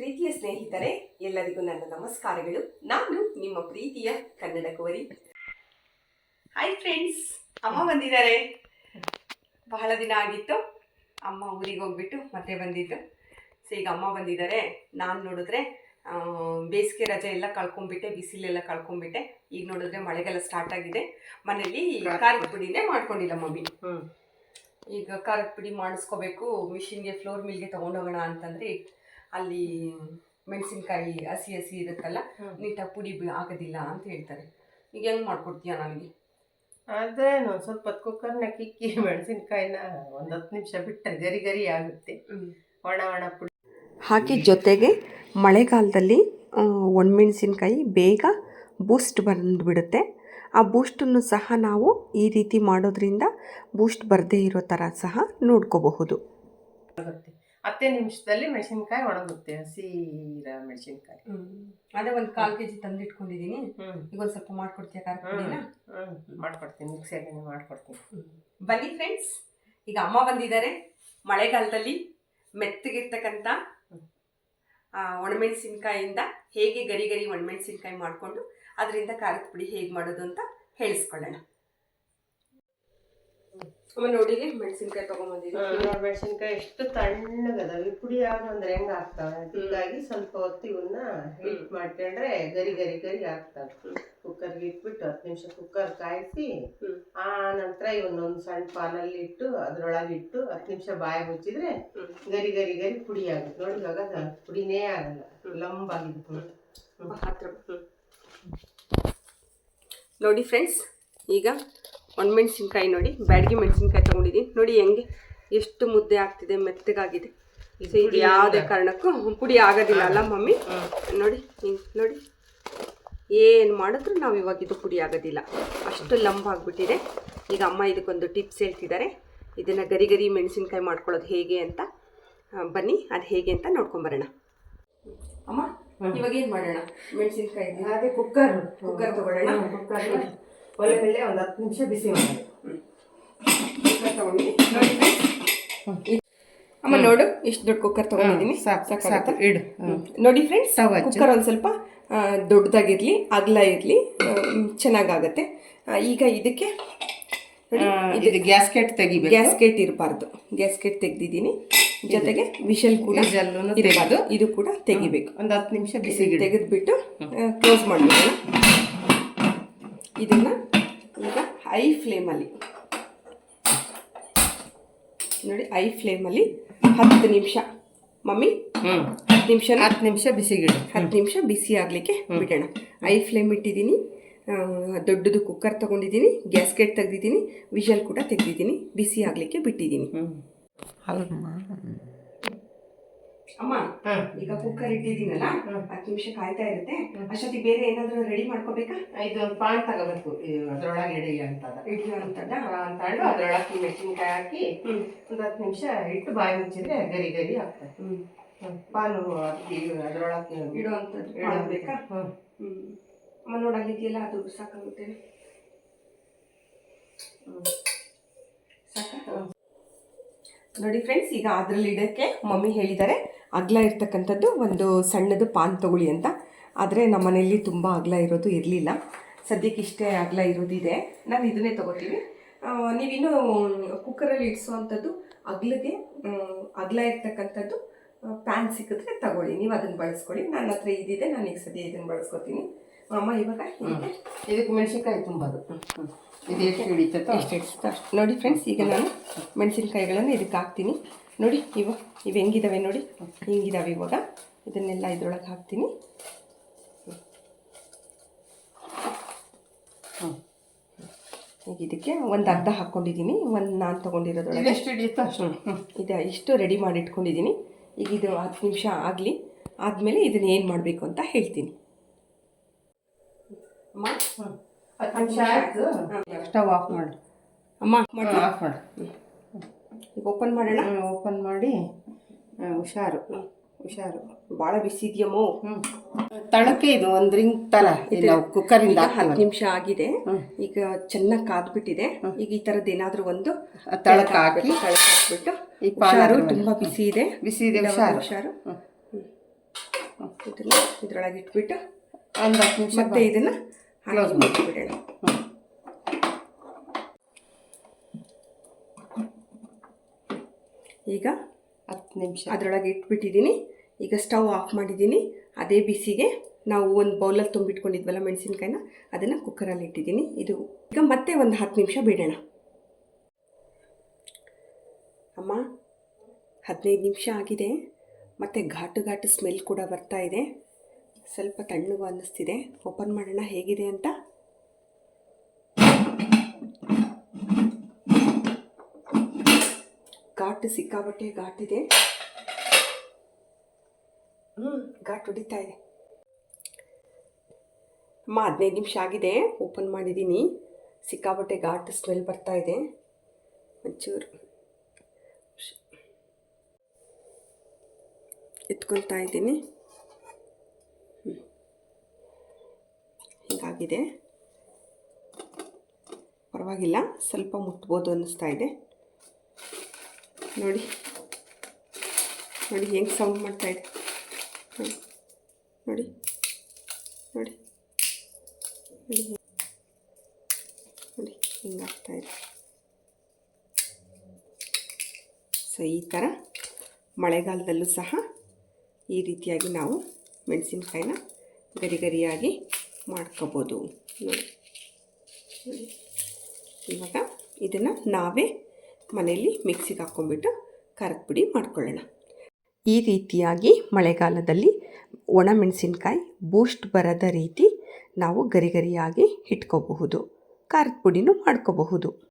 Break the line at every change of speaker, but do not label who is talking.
ಪ್ರೀತಿಯ ಸ್ನೇಹಿತರೆ ಎಲ್ಲರಿಗೂ ನನ್ನ ನಮಸ್ಕಾರಗಳು. ನಾನು ನಿಮ್ಮ ಪ್ರೀತಿಯ ಕನ್ನಡ ಕೋರಿ ಹಾಯ್ ಫ್ರೆಂಡ್ಸ್ ಅಮ್ಮ ಬಂದಿದ್ದಾರೆ. ಬಹಳ ದಿನ ಆಗಿತ್ತು. ಅಮ್ಮ ಊರಿಗೆ ಹೋಗ್ಬಿಟ್ಟು ಮತ್ತೆ ಬಂದಿದ್ದು. ಸೊ ಈಗ ಅಮ್ಮ ಬಂದಿದ್ದಾರೆ. ನಾನು ನೋಡಿದ್ರೆ ಬೇಸಿಗೆ ರಜೆ ಎಲ್ಲ ಕಳ್ಕೊಂಡ್ಬಿಟ್ಟೆ ಬಿಸಿಲೆಲ್ಲ ಕಳ್ಕೊಂಡ್ಬಿಟ್ಟೆ. ಈಗ ನೋಡಿದ್ರೆ ಮಳೆಗೆಲ್ಲ ಸ್ಟಾರ್ಟ್ ಆಗಿದೆ. ಮನೇಲಿ ಖಾರದ ಪುಡಿನೇ ಮಾಡ್ಕೊಂಡಿಲ್ಲ ಮಮ್ಮಿ. ಈಗ ಖಾರದ ಪುಡಿ ಮಾಡಿಸ್ಕೋಬೇಕು. ಮಿಷಿನ್ಗೆ ಫ್ಲೋರ್ ಮಿಲ್ಗೆ ತೊಗೊಂಡೋಗೋಣ ಅಂತಂದರೆ ಅಲ್ಲಿ ಮೆಣಸಿನ್ಕಾಯಿ ಹಸಿ ಹಸಿ ಇರುತ್ತಲ್ಲ. ನೀಟಾಗಿ ಪುಡಿ ಬಿ- ಆಗೋದಿಲ್ಲ ಅಂತ ಹೇಳ್ತಾರೆ. ಈಗ ಹೆಂಗೆ ಮಾಡ್ಕೊಡ್ತೀಯ ನನಗೆ?
ಅದೇನು ಸ್ವಲ್ಪ ಹೊತ್ತು ಕುಕ್ಕರ್ನ ಕಿಕ್ಕಿ ಮೆಣಸಿನ್ಕಾಯಿನ ಒಂದು ಹತ್ತು ನಿಮಿಷ ಬಿಟ್ಟರೆ ಗರಿ ಗರಿ ಆಗುತ್ತೆ. ಒಣ ಒಣ ಪುಡಿ.
ಹಾಗೆ ಜೊತೆಗೆ ಮಳೆಗಾಲದಲ್ಲಿ ಒಣಮೆಣಸಿನ್ಕಾಯಿ ಬೇಗ ಬೂಸ್ಟ್ ಬಂದುಬಿಡುತ್ತೆ. ಆ ಬೂಸ್ಟನ್ನು ಸಹ ನಾವು ಈ ರೀತಿ ಮಾಡೋದ್ರಿಂದ ಬೂಸ್ಟ್ ಬರದೇ ಇರೋ ಥರ ಸಹ ನೋಡ್ಕೋಬಹುದು.
ಹತ್ತೇ ನಿಮಿಷದಲ್ಲಿ ಮೆಣಸಿನ್ಕಾಯಿ ಒಣಗುತ್ತೆ ಹಸಿ ಮೆಣಸಿನ್ಕಾಯಿ.
ಅದೇ ಒಂದು ಕಾಲು ಕೆ ಜಿ ತಂದಿಟ್ಕೊಂಡಿದ್ದೀನಿ ಈಗ ಒಂದು ಸ್ವಲ್ಪ ಮಾಡ್ಕೊಡ್ತೀಯ
ಖಾರ
ಪುಡಿನ?
ಮಾಡ್ಕೊಡ್ತೀನಿ ಮಿಕ್ಸಿಯಾಗಿ ಮಾಡ್ಕೊಡ್ತೀನಿ.
ಬನ್ನಿ ಫ್ರೆಂಡ್ಸ್ ಈಗ ಅಮ್ಮ ಬಂದಿದ್ದಾರೆ. ಮಳೆಗಾಲದಲ್ಲಿ ಮೆತ್ತಗಿರ್ತಕ್ಕಂಥ ಒಣಮೆಣಸಿನ್ಕಾಯಿಂದ ಹೇಗೆ ಗರಿ ಗರಿ ಒಣಮೆಣಸಿನ್ಕಾಯಿ ಮಾಡಿಕೊಂಡು ಅದರಿಂದ ಖಾರದ ಪುಡಿ ಹೇಗೆ ಮಾಡೋದು ಅಂತ ಹೇಳಿಸ್ಕೊಳ್ಳೋಣ. ಅಮ್ಮ ನೋಡಿರಿ ಮೆಣಸಿನ್ಕಾಯಿ ತೊಗೊಂಬಂದಿದ್ದೀನಿ
ಮೆಣಸಿನ್ಕಾಯಿ ಎಷ್ಟು ತಣ್ಣಗದಾವ ಈ ಪುಡಿ ಯಾವ್ದು ಅಂದ್ರೆ ಹೆಂಗ ಆಗ್ತಾವೆ? ಹೀಗಾಗಿ ಸ್ವಲ್ಪ ಹೊತ್ತು ಇವನ್ನ ಹೀಟ್ ಮಾಡ್ಕೊಂಡ್ರೆ ಗರಿ ಗರಿ ಗರಿ ಆಗ್ತಾವೆ. ಕುಕ್ಕರ್ಗೆ ಇಟ್ಬಿಟ್ಟು ಹತ್ತು ನಿಮಿಷ ಕುಕ್ಕರ್ ಕಾಯಿಸಿ. ಆ ನಂತರ ಇವನ್ನೊಂದು ಸಣ್ಣ ಪಾನಲ್ಲಿ ಇಟ್ಟು ಅದ್ರೊಳಗೆ ಇಟ್ಟು ಹತ್ತು ನಿಮಿಷ ಬಾಯಿ ಮುಚ್ಚಿದ್ರೆ ಗರಿ ಗರಿ ಗರಿ ಪುಡಿ ಆಗುತ್ತೆ. ನೋಡಿ ಇವಾಗ ಪುಡಿನೇ ಆಗಲ್ಲ ಲಂಬಾಗಿದೆ
ಹತ್ರ. ನೋಡಿ ಫ್ರೆಂಡ್ಸ್ ಈಗ ಒಣಮೆಣಸಿನ್ಕಾಯಿ ನೋಡಿ ಬ್ಯಾಡಗಿ ಮೆಣಸಿನ್ಕಾಯಿ ತೊಗೊಂಡಿದ್ದೀನಿ ನೋಡಿ ಹೆಂಗೆ ಎಷ್ಟು ಮುದ್ದೆ ಆಗ್ತಿದೆ ಮೆತ್ತಗಾಗಿದೆ. ಸೊ ಇದು ಯಾವುದೇ ಕಾರಣಕ್ಕೂ ಪುಡಿ ಆಗೋದಿಲ್ಲ ಅಲ್ಲ ಮಮ್ಮಿ? ನೋಡಿ ನೋಡಿ. ಏನು ಮಾಡಿದ್ರು ನಾವು ಇವಾಗ ಇದು ಪುಡಿ ಆಗೋದಿಲ್ಲ. ಅಷ್ಟು ಲಂಬ ಆಗಿಬಿಟ್ಟಿದೆ. ಈಗ ಅಮ್ಮ ಇದಕ್ಕೊಂದು ಟಿಪ್ಸ್ ಹೇಳ್ತಿದ್ದಾರೆ. ಇದನ್ನು ಗರಿ ಗರಿ ಮೆಣಸಿನ್ಕಾಯಿ ಮಾಡ್ಕೊಳ್ಳೋದು ಹೇಗೆ ಅಂತ. ಬನ್ನಿ ಅದು ಹೇಗೆ ಅಂತ ನೋಡ್ಕೊಂಬರೋಣ. ಅಮ್ಮ ಇವಾಗ ಏನು ಮಾಡೋಣ? ಮೆಣಸಿನ್ಕಾಯಿ
ಅದೇ ಕುಕ್ಕರ್
ಕುಕ್ಕರ್ ತೊಗೊಳ್ಳೋಣ.
ಕುಕ್ಕರ್. ಒಲೆ ಮೇಲೆ ಒಂದು ಹತ್ತು ನಿಮಿಷ ಬಿಸಿ ಮಾಡಿ.
ನೋಡಿ. ಅಮ್ಮ ನೋಡು ಇಷ್ಟು ದೊಡ್ಡ ಕುಕ್ಕರ್ ತಗೊಂಡಿದ್ದೀನಿ.
ಸಾಕು ಸಾಕು ಇಡು.
ನೋಡಿ ಫ್ರೆಂಡ್ಸ್. ಕುಕ್ಕರ್ ಒಂದು ಸ್ವಲ್ಪ ದೊಡ್ಡದಾಗಿರಲಿ ಅಗಲ ಇರಲಿ ಚೆನ್ನಾಗಾಗತ್ತೆ. ಈಗ ಇದಕ್ಕೆ
ಇದು ಗ್ಯಾಸ್ಕೆಟ್ ತೆಗಿಬೇಕು.
ಗ್ಯಾಸ್ಕೆಟ್ ಇರಬಾರ್ದು. ಗ್ಯಾಸ್ಕೆಟ್ ತೆಗೆದಿದ್ದೀನಿ. ಜೊತೆಗೆ ವಿಷಲ್ ಕೂಡ ಇರಬಾರ್ದು. ಇದು ಕೂಡ ತೆಗಿಬೇಕು.
ಒಂದು ಹತ್ತು ನಿಮಿಷ ಬಿಸಿ
ತೆಗೆದ್ಬಿಟ್ಟು ಕ್ಲೋಸ್ ಮಾಡಬೇಕು ಇದನ್ನ ಹೈ ಫ್ಲೇಮಲ್ಲಿ. ನೋಡಿ ಹೈ ಫ್ಲೇಮಲ್ಲಿ ಹತ್ತು ನಿಮಿಷ. ಮಮ್ಮಿ ಹತ್ತು ನಿಮಿಷ
ಹತ್ತು ನಿಮಿಷ ಬಿಸಿಗಿಡ.
ಹತ್ತು ನಿಮಿಷ ಬಿಸಿ ಆಗಲಿಕ್ಕೆ ಬಿಡೋಣ. ಐ ಫ್ಲೇಮ್ ಇಟ್ಟಿದ್ದೀನಿ. ದೊಡ್ಡದು ಕುಕ್ಕರ್ ತೊಗೊಂಡಿದ್ದೀನಿ ಗ್ಯಾಸ್ಕೆಟ್ ತೆಗೆದಿದ್ದೀನಿ ವಿಷಲ್ ಕೂಡ ತೆಗ್ದಿದ್ದೀನಿ ಬಿಸಿ ಆಗಲಿಕ್ಕೆ ಬಿಟ್ಟಿದ್ದೀನಿ. ಅಮ್ಮ ಈಗ ಕುಕ್ಕರ್ ಇಟ್ಟಿದ್ದೀನಲ್ಲ ಹತ್ತು ನಿಮಿಷ ಕಾಯ್ತಾ ಇರುತ್ತೆ. ಅಷ್ಟೊತ್ತಿಗೆ ಬೇರೆ ಏನಾದರೂ ರೆಡಿ ಮಾಡ್ಕೋಬೇಕಾ?
ಇದು ಪಾನ್ ತಗೋಬೇಕು ಅದ್ರೊಳಗೆ ಇಡಿ ಅಂತ
ಇಡ್ಲಿ ಅಂತದ?
ಅಂತ ತಗೊಂಡು ಅದ್ರೊಳಗೆ ಮೆಣಸಿನ್ಕಾಯಿ ಹಾಕಿ ಒಂದು ಹತ್ತು ನಿಮಿಷ ಇಟ್ಟು ಬಾಯಿ ಮುಚ್ಚಿದ್ರೆ ಗರಿ ಗರಿ ಆಗ್ತದೆ. ಪಾನು ಅದಕ್ಕೆ ಅದ್ರೊಳಗೆ
ಇಡುವಂಥದ್ದು
ಇಡಬೇಕಾ
ಮಾಡಬೇಕಾ? ಅಮ್ಮ ನೋಡಲ್ಲಿದೆಯಲ್ಲ ಅದು ಸಾಕಾಗುತ್ತೆ. ಸಾಕ? ನೋಡಿ ಫ್ರೆಂಡ್ಸ್ ಈಗ ಅದರಲ್ಲಿ ಇಡೋಕ್ಕೆ ಮಮ್ಮಿ ಹೇಳಿದ್ದಾರೆ. ಅಗಲ ಇರ್ತಕ್ಕಂಥದ್ದು ಒಂದು ಸಣ್ಣದು ಪಾನ್ ತಗೊಳ್ಳಿ ಅಂತ. ಆದರೆ ನಮ್ಮ ಮನೆಯಲ್ಲಿ ತುಂಬ ಅಗಲ ಇರೋದು ಇರಲಿಲ್ಲ. ಸದ್ಯಕ್ಕೆ ಇಷ್ಟೇ ಅಗಲ ಇರೋದಿದೆ. ನಾನು ಇದನ್ನೇ ತೊಗೋತೀನಿ. ನೀವಿನ್ನೂ ಕುಕ್ಕರಲ್ಲಿ ಇಡಿಸುವಂಥದ್ದು ಅಗ್ಲಿಗೆ ಅಗಲ ಇರ್ತಕ್ಕಂಥದ್ದು ಪ್ಯಾನ್ ಸಿಕ್ಕಿದ್ರೆ ತಗೊಳ್ಳಿ. ನೀವು ಅದನ್ನು ಬಳಸ್ಕೊಳ್ಳಿ. ನನ್ನ ಹತ್ರ ಇದಿದೆ. ನಾನು ಈಗ ಸದ್ಯ ಇದನ್ನು ಬಳಸ್ಕೊತೀನಿ. ಅಮ್ಮ, ಇವಾಗ ಇದಕ್ಕೆ
ಮೆಣಸಿನ್ಕಾಯಿ ತುಂಬೋದು. ಇದು ಎಷ್ಟು ಹಿಡಿತೈತೋ
ಎಷ್ಟು ಹಿಡಿಸುತ್ತೋ ಅಷ್ಟು ನೋಡಿ ಫ್ರೆಂಡ್ಸ್ ಈಗ ನಾನು ಮೆಣಸಿನ್ಕಾಯಿಗಳನ್ನು ಇದಕ್ಕೆ ಹಾಕ್ತೀನಿ. ನೋಡಿ ಇವು ಇವು ಹೆಂಗಿದಾವೆ ನೋಡಿ. ಹಿಂಗಿದಾವೆ ಇವಾಗ. ಇದನ್ನೆಲ್ಲ ಇದ್ರೊಳಗೆ ಹಾಕ್ತೀನಿ. ಈಗ ಇದಕ್ಕೆ ಒಂದು ಅರ್ಧ ಹಾಕ್ಕೊಂಡಿದ್ದೀನಿ. ಒಂದು ನಾನು ತೊಗೊಂಡಿರೋದ್ರೊಳಗೆ.
ಇದು ಎಷ್ಟು ಹಿಡಿಯುತ್ತೋ ಅಷ್ಟು.
ಇದು ಇಷ್ಟು ರೆಡಿ ಮಾಡಿ ಇಟ್ಕೊಂಡಿದ್ದೀನಿ. ಈಗ ಇದು ಹತ್ತು ನಿಮಿಷ ಆಗಲಿ. ಆದಮೇಲೆ ಇದನ್ನ ಏನು ಮಾಡಬೇಕು ಅಂತ ಹೇಳ್ತೀನಿ.
ಹತ್ತು ನಿಮಿಷ ಆಯ್ತು? ಸ್ಟವ್ ಆಫ್ ಮಾಡಿ.
ಅಮ್ಮ ಮಾಡಿ
ಆಫ್ ಮಾಡಿ.
ಈಗ ಓಪನ್ ಮಾಡೋಣ?
ಓಪನ್ ಮಾಡಿ ಹುಷಾರು. ಹುಷಾರು.
ಭಾಳ ಬಿಸಿ ಇದೆಯಮ್ಮೋ.
ತಳಕ್ಕೆ ಇದು ಒಂದು ರಿಂಗ್ ತರ ಇಲ್ಲ ಕುಕ್ಕರಿಂದ
ಹತ್ತು ನಿಮಿಷ ಆಗಿದೆ. ಈಗ ಚೆನ್ನಾಗಿ ಕಾದ್ಬಿಟ್ಟಿದೆ. ಈಗ ಈ ಥರದ್ದು ಏನಾದರೂ ಒಂದು
ತಳಕ್ಕೆ ಹಾಕಿ.
ತಳಕ್ಕೆ ಹಾಕ್ಬಿಟ್ಟು
ಈ ಪಾಲರು
ತುಂಬ ಬಿಸಿ ಇದೆ.
ಬಿಸಿ ಇದೆ ಹುಷಾರು.
ಹುಷಾರು. ಇದನ್ನು ಇದರೊಳಗೆ ಇಟ್ಬಿಟ್ಟು
ಒಂದು ಹತ್ತು ನಿಮಿಷ
ಮತ್ತೆ ಇದನ್ನು ಹಾಕಿ ಮಾಡಿಬಿಡೋಣ. ಈಗ
ಹತ್ತು ನಿಮಿಷ.
ಅದರೊಳಗೆ ಇಟ್ಬಿಟ್ಟಿದ್ದೀನಿ. ಈಗ ಸ್ಟವ್ ಆಫ್ ಮಾಡಿದ್ದೀನಿ. ಅದೇ ಬಿಸಿಗೆ ನಾವು ಒಂದು ಬೌಲಲ್ಲಿ ತುಂಬಿಟ್ಕೊಂಡಿದ್ವಲ್ಲ ಮೆಣಸಿನ್ಕಾಯಿನ ಅದನ್ನು ಕುಕ್ಕರಲ್ಲಿ ಇಟ್ಟಿದ್ದೀನಿ. ಇದು ಈಗ ಮತ್ತೆ ಒಂದು ಹತ್ತು ನಿಮಿಷ ಬಿಡೋಣ. ಅಮ್ಮ ಹದಿನೈದು ನಿಮಿಷ ಆಗಿದೆ. ಮತ್ತು ಘಾಟು ಘಾಟು ಸ್ಮೆಲ್ ಕೂಡ ಬರ್ತಾ ಇದೆ. ಸ್ವಲ್ಪ ತಣ್ಣಗೂ ಅನ್ನಿಸ್ತಿದೆ. ಓಪನ್ ಮಾಡೋಣ, ಹೇಗಿದೆ ಅಂತ? ಘಾಟ್ ಸಿಕ್ಕಾಬಟ್ಟೆ ಘಾಟಿದೆ ಹ್ಞೂ ಘಾಟ್ ಹೊಡಿತಾ ಇದೆ. ಅಮ್ಮ, ಹದಿನೈದು ನಿಮಿಷ ಆಗಿದೆ. ಓಪನ್ ಮಾಡಿದ್ದೀನಿ. ಸಿಕ್ಕಾಬಟ್ಟೆ ಘಾಟ್ ಸ್ಮೆಲ್ ಬರ್ತಾ ಇದೆ. ಒಂಚೂರು ಎತ್ಕೊಳ್ತಾ ಇದ್ದೀನಿ. ಹೀಗಾಗಿದೆ. ಪರವಾಗಿಲ್ಲ, ಸ್ವಲ್ಪ ಮುಟ್ಬೋದು ಅನ್ನಿಸ್ತಾ ಇದೆ. ನೋಡಿ ನೋಡಿ ಹೆಂಗೆ ಸೌಂಡ್ ಮಾಡ್ತಾ ಇದೆ. ನೋಡಿ ನೋಡಿ ನೋಡಿ ನೋಡಿ ನೋಡಿ ಹಿಂಗಾಗ್ತಾ ಇದೆ. ಸೊ, ಈ ಥರ ಮಳೆಗಾಲದಲ್ಲೂ ಸಹ ಈ ರೀತಿಯಾಗಿ ನಾವು ಮೆಣಸಿನ್ಕಾಯಿನ ಗರಿ ಗರಿಯಾಗಿ ಮಾಡ್ಕೋಬೋದು. ಇವಾಗ ಇದನ್ನು ನಾವೇ ಮನೆಯಲ್ಲಿ ಮಿಕ್ಸಿಗೆ ಹಾಕ್ಕೊಂಬಿಟ್ಟು ಖಾರದ ಪುಡಿ ಮಾಡ್ಕೊಳ್ಳೋಣ. ಈ ರೀತಿಯಾಗಿ ಮಳೆಗಾಲದಲ್ಲಿ ಒಣಮೆಣಸಿನ್ಕಾಯಿ ಬೂಸ್ಟ್ ಬರದ ರೀತಿ ನಾವು ಗರಿ ಗರಿಯಾಗಿ ಇಟ್ಕೋಬಹುದು. ಖಾರದ ಪುಡಿನೂ ಮಾಡ್ಕೋಬಹುದು.